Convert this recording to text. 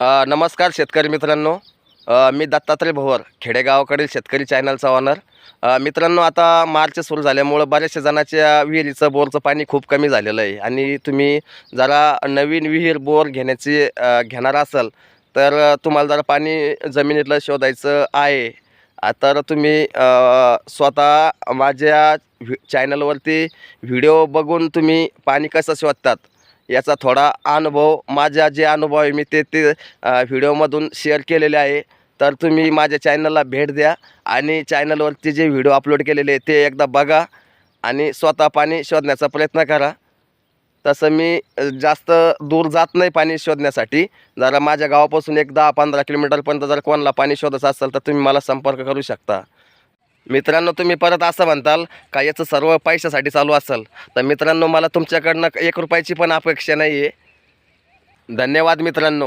नमस्कार शेतकरी मित्रांनो. मी दत्तात्रय भोवर खेडेगावाकडील शेतकरी चॅनलचा ऑनर मित्रांनो आता मार्च सुरू झाल्यामुळं बऱ्याचशा जणाच्या विहिरीचं बोरचं पाणी खूप कमी झालेलं आहे. आणि तुम्ही जरा नवीन विहीर बोर घेण्याची घेणार असाल तर तुम्हाला जरा पाणी जमिनीतलं शोधायचं आहे. तर तुम्ही स्वतः माझ्या व्हि चॅनलवरती व्हिडिओ बघून तुम्ही पाणी कसं शोधतात याचा थोडा अनुभव माझ्या जे अनुभव आहे मी ते ते व्हिडिओमधून शेअर केलेले आहे. तर तुम्ही माझ्या चॅनलला भेट द्या आणि चॅनलवरती जे व्हिडिओ अपलोड केलेले आहे ते एकदा बघा आणि स्वतः पाणी शोधण्याचा प्रयत्न करा. तसं मी जास्त दूर जात नाही पाणी शोधण्यासाठी. जरा माझ्या गावापासून एक दहा पंधरा किलोमीटरपर्यंत जर कोणाला पाणी शोधत असेल तर तुम्ही मला संपर्क करू शकता. मित्रांनो तुम्ही परत असं म्हणताल का याचं सर्व पैशासाठी चालू असेल? तर मित्रांनो मला तुमच्याकडनं एक रुपयाची पण अपेक्षा नाही आहे धन्यवाद मित्रांनो.